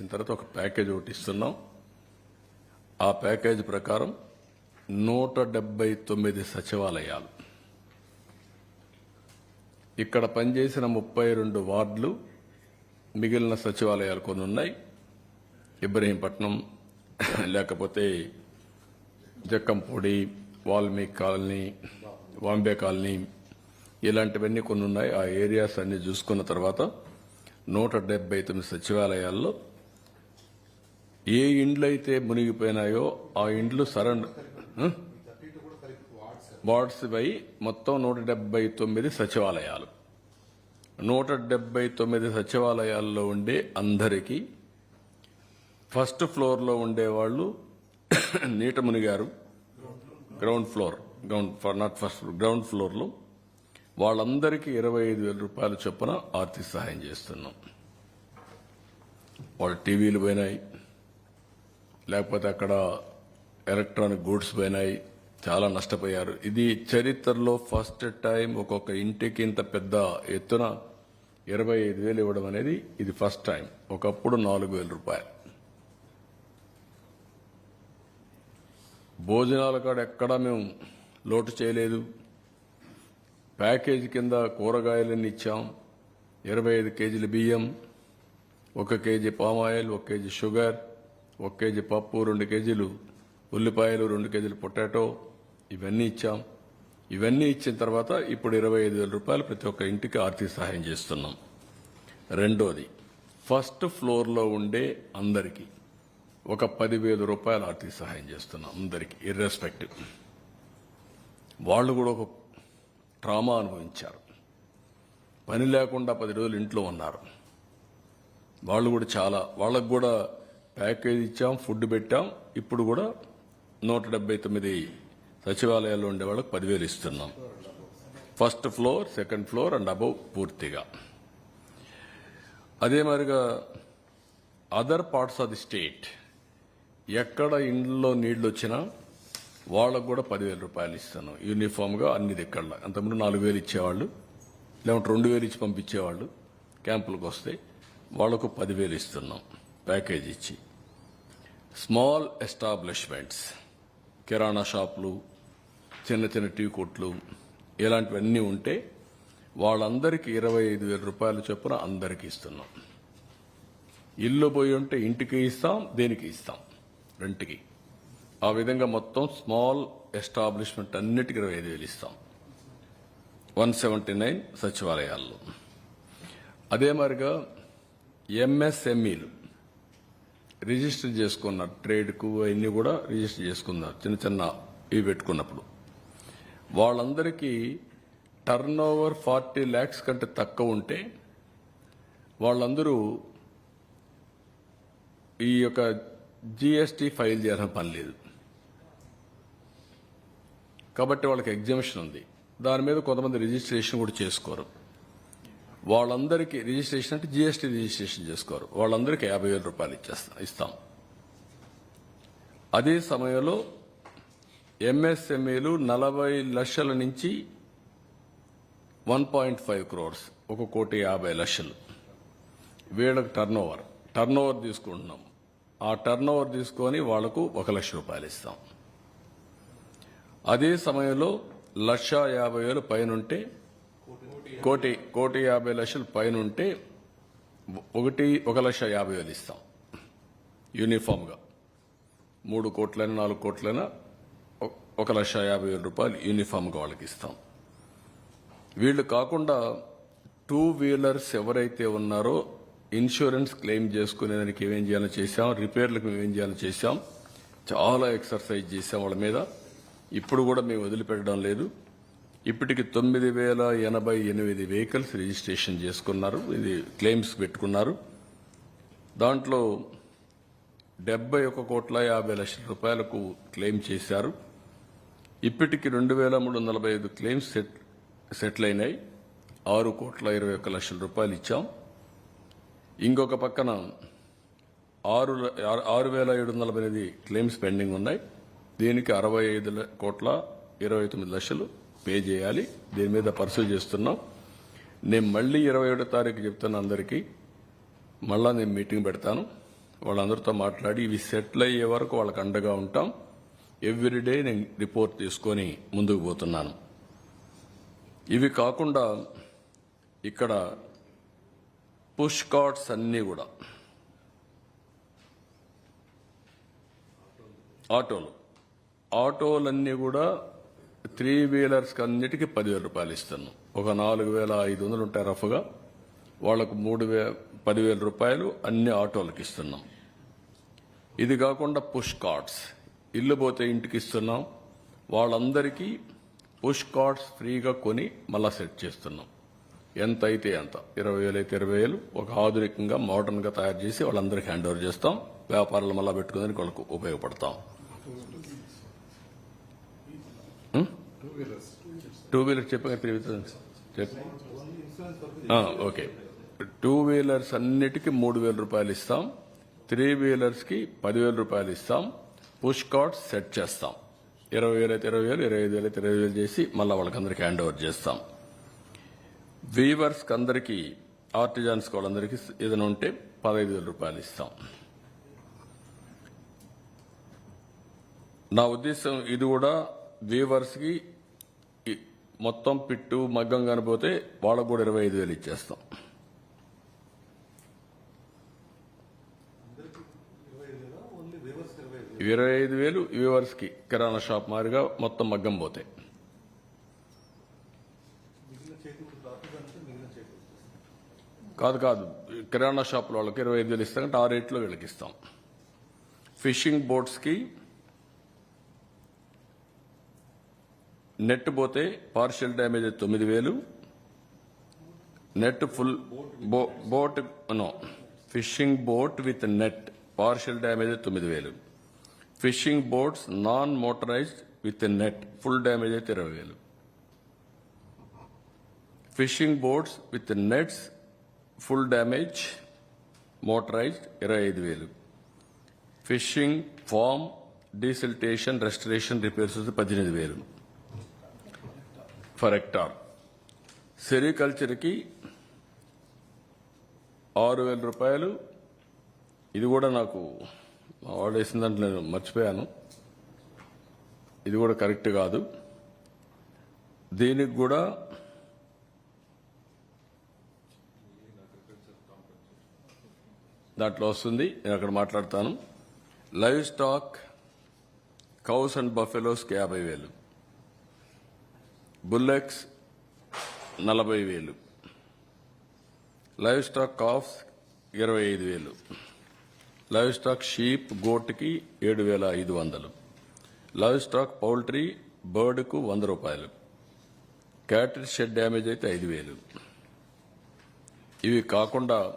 చేసిన తర్వాత ఒక ప్యాకేజ్ ఒకటి ఇస్తున్నాం. ఆ ప్యాకేజ్ ప్రకారం నూట డెబ్బై తొమ్మిది సచివాలయాలు. ఇక్కడ పనిచేసిన ముప్పై రెండు వార్డులు మిగిలిన సచివాలయాలు కొన్ని ఉన్నాయి. ఇబ్రహీంపట్నం లేకపోతే జక్కంపూడి వాల్మీకి కాలనీ వాంబే కాలనీ ఇలాంటివన్నీ కొన్ని ఉన్నాయి. ఆ ఏరియాస్ అన్ని చూసుకున్న తర్వాత నూట డెబ్బై తొమ్మిది సచివాలయాల్లో ఏ ఇండ్లు అయితే మునిగిపోయినాయో ఆ ఇండ్లు సరెండర్ వార్డ్స్ పై మొత్తం నూట డెబ్బై తొమ్మిది సచివాలయాలు. నూట డెబ్బై తొమ్మిది సచివాలయాల్లో ఉండే అందరికీ ఫస్ట్ ఫ్లోర్లో ఉండేవాళ్ళు నీట మునిగారు. Ground floor ground for not first ground ఫ్లోర్లో. వాళ్ళందరికీ ఇరవై ఐదు వేల రూపాయల చొప్పున ఆర్థిక సహాయం చేస్తున్నాం. వాళ్ళ టీవీలు పోయినాయి. లేకపోతే అక్కడ ఎలక్ట్రానిక్ గూడ్స్ పోయినాయి చాలా నష్టపోయారు. ఇది చరిత్రలో ఫస్ట్ టైం ఒక్కొక్క ఇంటికి ఇంత పెద్ద ఎత్తున ఇరవై ఐదు వేలు ఇవ్వడం అనేది ఇది ఫస్ట్ టైం. ఒకప్పుడు నాలుగు వేల రూపాయలు. భోజనాల కాడ ఎక్కడా మేము లోటు చేయలేదు. ప్యాకేజీ కింద కూరగాయలన్నీ ఇచ్చాం. ఇరవై ఐదు కేజీల బియ్యం ఒక కేజీ పామాయిల్ ఒక కేజీ షుగర్ ఒక కేజీ పప్పు రెండు కేజీలు ఉల్లిపాయలు రెండు కేజీలు పొటాటో ఇవన్నీ ఇచ్చాం. ఇవన్నీ ఇచ్చిన తర్వాత ఇప్పుడు ఇరవై ఐదు వేల రూపాయలు ప్రతి ఒక్క ఇంటికి ఆర్థిక సహాయం చేస్తున్నాం. రెండోది ఫస్ట్ ఫ్లోర్లో ఉండే అందరికీ ఒక పదివేల రూపాయలు ఆర్థిక సహాయం చేస్తున్నాం. అందరికీ ఇర్రెస్పెక్టివ్ వాళ్ళు కూడా ఒక ట్రామా అనుభవించారు. పని లేకుండా పది రోజులు ఇంట్లో ఉన్నారు. వాళ్ళు కూడా చాలా వాళ్ళకు కూడా ప్యాకేజ్ ఇచ్చాం ఫుడ్ పెట్టాం. ఇప్పుడు కూడా నూట డెబ్బై తొమ్మిది సచివాలయాల్లో ఉండే వాళ్ళకి పదివేలు ఇస్తున్నాం. First floor second floor and above పూర్తిగా. అదే మాదిరిగా other parts of the state ఎక్కడ ఇండ్లలో నీళ్ళు వచ్చినా వాళ్ళకు కూడా పదివేల రూపాయలు ఇస్తాను యూనిఫామ్గా అన్ని దిక్కళ్ళ అంతకుముందు నాలుగు వేలు ఇచ్చేవాళ్ళు లేకుంటే రెండు వేలు ఇచ్చి పంపించేవాళ్ళు క్యాంపులకు వస్తే వాళ్ళకు పదివేలు ఇస్తున్నాం ప్యాకేజ్ ఇచ్చి. స్మాల్ ఎస్టాబ్లిష్మెంట్స్ కిరాణా షాపులు చిన్న చిన్న టీ కొట్లు ఇలాంటివన్నీ ఉంటే వాళ్ళందరికీ ఇరవై ఐదు వేల రూపాయలు చొప్పున అందరికీ ఇస్తున్నాం. ఇల్లు పోయి ఉంటే ఇంటికి ఇస్తాం దేనికి ఇస్తాం? రెంట్కి. ఆ విధంగా మొత్తం స్మాల్ ఎస్టాబ్లిష్మెంట్ అన్నిటికీ ఇరవై ఐదు వేలు ఇస్తాం. వన్ సెవెంటీ నైన్ సచివాలయాల్లో. అదే మాదిరిగా ఎంఎస్ఎంఈలు. రిజిస్టర్ చేసుకున్నారు ట్రేడ్కు అవన్నీ కూడా రిజిస్టర్ చేసుకున్నారు. చిన్న చిన్న ఇవి పెట్టుకున్నప్పుడు. వాళ్ళందరికీ టర్న్ ఓవర్ ఫార్టీ ల్యాక్స్ కంటే తక్కువ ఉంటే వాళ్ళందరూ ఈ యొక్క జీఎస్టీ ఫైల్ చేయడం పని లేదు. కాబట్టి వాళ్ళకి ఎగ్జిబిషన్ ఉంది. దాని మీద కొంతమంది రిజిస్ట్రేషన్ కూడా చేసుకోరు. వాళ్ళందరికీ రిజిస్ట్రేషన్ అంటే జీఎస్టీ రిజిస్ట్రేషన్ చేసుకోరు. వాళ్ళందరికీ యాభై వేల రూపాయలు ఇచ్చేస్తాం ఇస్తాం. అదే సమయంలో ఎంఎస్ఎంఏలు నలభై లక్షల నుంచి వన్ పాయింట్ ఫైవ్ క్రోర్స్ ఒక కోటి యాభై లక్షలు. వీళ్ళకి టర్న్ ఓవర్ టర్న్ ఓవర్ తీసుకుంటున్నాం. ఆ టర్న్ ఓవర్ తీసుకొని వాళ్ళకు ఒక లక్ష రూపాయలు ఇస్తాం. అదే సమయంలో లక్ష యాభై వేలు పైనుంటే కోటి కోటి యాభై లక్షలు పైనుంటే ఒకటి ఒక లక్ష యాభై వేలు ఇస్తాం. యూనిఫామ్గా. మూడు కోట్లైనా నాలుగు కోట్లైనా ఒక లక్ష యాభై వేల రూపాయలు యూనిఫామ్గా వాళ్ళకి ఇస్తాం. వీళ్ళు కాకుండా టూ వీలర్స్ ఎవరైతే ఉన్నారో ఇన్సూరెన్స్ క్లెయిమ్ చేసుకునేదానికి ఏమేం చేయాలో చేశాం రిపేర్లకు ఏమేం చేయాలో చేశాం చాలా ఎక్సర్సైజ్ చేశాం వాళ్ళ మీద. ఇప్పుడు కూడా మేము వదిలిపెట్టడం లేదు. ఇప్పటికి తొమ్మిది వేల ఎనభై ఎనిమిది వెహికల్స్ రిజిస్ట్రేషన్ చేసుకున్నారు. ఇది క్లెయిమ్స్ పెట్టుకున్నారు. దాంట్లో డెబ్బై ఒక కోట్ల యాభై లక్షల రూపాయలకు క్లెయిమ్ చేశారు. ఇప్పటికి రెండు వేల మూడు వందల నలభై ఐదు క్లెయిమ్స్ సెట్ సెటిల్ అయినాయి. ఆరు కోట్ల ఇరవై ఒక్క లక్షల రూపాయలు ఇచ్చాం. ఇంకొక పక్కన ఆరు ల- ఆరు- వేల ఏడు వందల నలభై ఎనిమిది క్లెయిమ్స్ పెండింగ్ ఉన్నాయి. దీనికి అరవై ఐదు కోట్ల ఇరవై తొమ్మిది లక్షలు పే చేయాలి. దీని మీద పర్సూ చేస్తున్నాం. నేను మళ్ళీ ఇరవై ఏడో తారీఖు చెప్తున్న అందరికీ. మళ్ళా నేను మీటింగ్ పెడతాను. వాళ్ళందరితో మాట్లాడి ఇవి సెటిల్ అయ్యే వరకు వాళ్ళకి అండగా ఉంటాం. ఎవ్రీడే నేను రిపోర్ట్ తీసుకొని ముందుకు పోతున్నాను. ఇవి కాకుండా ఇక్కడ పుష్ కార్డ్స్ అన్నీ కూడా. ఆటోలు. ఆటోలన్నీ కూడా త్రీ వీలర్స్కి అన్నిటికీ పదివేల రూపాయలు ఇస్తున్నాం. ఒక నాలుగు వేల ఐదు వందలు ఉంటాయి రఫ్గా వాళ్ళకు మూడు వే పదివేల రూపాయలు అన్ని ఆటోలకు ఇస్తున్నాం. ఇది కాకుండా పుష్ కార్డ్స్. ఇల్లు పోతే ఇంటికి ఇస్తున్నాం. వాళ్ళందరికీ పుష్ కార్డ్స్ ఫ్రీగా కొని మళ్ళా సెట్ చేస్తున్నాం. ఎంత అయితే ఎంత ఇరవై వేలు అయితే ఇరవై వేలు. ఒక ఆధునికంగా మోడర్న్గా తయారు చేసి వాళ్ళందరికీ హ్యాండ్ ఓవర్ చేస్తాం. వ్యాపారాలు మళ్ళా పెట్టుకుని వాళ్ళకు ఉపయోగపడతాం. టూ వీలర్స్ చెప్పగా three wheelers okay. Two wheelers అన్నిటికీ మూడు వేల రూపాయలు ఇస్తాం. త్రీ వీలర్స్కి పదివేల రూపాయలు ఇస్తాం. పుష్ కార్డ్స్ సెట్ చేస్తాం. ఇరవై వేలు అయితే ఇరవై వేలు ఇరవై ఐదు వేలు అయితే ఇరవై వేలు చేసి మళ్ళీ వాళ్ళకందరికీ హ్యాండ్ ఓవర్ చేస్తాం వీవర్స్కి అందరికీ ఆర్టిజాన్స్ వాళ్ళందరికీ ఏదైనా ఉంటే పదహైదు వేల రూపాయలు ఇస్తాం. నా ఉద్దేశం ఇది కూడా వీవర్స్కి మొత్తం పిట్టు మగ్గం కనిపోతే వాళ్ళకు కూడా ఇరవై ఐదు వేలు ఇచ్చేస్తాం. ఇరవై ఐదు వేలు వ్యూవర్స్కి కిరాణా షాప్ మాదిరిగా మొత్తం మగ్గం పోతాయి కాదు కాదు. కిరాణా షాపుల వాళ్ళకి ఇరవై ఐదు వేలు ఇస్తాం అంటే ఆ రేట్లో వీళ్ళకి ఇస్తాం. ఫిషింగ్ బోట్స్కి నెట్ పోతే పార్షియల్ డ్యామేజ్ తొమ్మిది వేలు. Net full boat no fishing boat with net partial damage తొమ్మిది వేలు. Fishing boats non motorised with net full damage అయితే ఇరవై వేలు. Fishing boats with nets full damage motorised ఇరవై ఐదు వేలు. Fishing farm desiltation restoration repairs వస్తే పద్దెనిమిది వేలు. For hectare. సెరికల్చర్కి ఆరు వేల రూపాయలు. ఇది కూడా నాకు మా వాడు వేసిన దాంట్లో నేను మర్చిపోయాను. ఇది కూడా కరెక్ట్ కాదు. దీనికి కూడా దాంట్లో వస్తుంది. నేను అక్కడ మాట్లాడతాను. లైవ్ స్టాక్ కౌస్ అండ్ బఫెలోస్కి యాభై వేలు. బుల్లెక్స్ నలభై వేలు. లైవ్ స్టాక్ కాఫ్స్ ఇరవై ఐదు వేలు. లైవ్ స్టాక్ షీప్ గోట్కి ఏడు వేల ఐదు వందలు. లైవ్ స్టాక్ పౌల్ట్రీ బర్డ్కు వంద రూపాయలు. క్యాటరీ షెడ్ డ్యామేజ్ అయితే ఐదు వేలు. ఇవి కాకుండా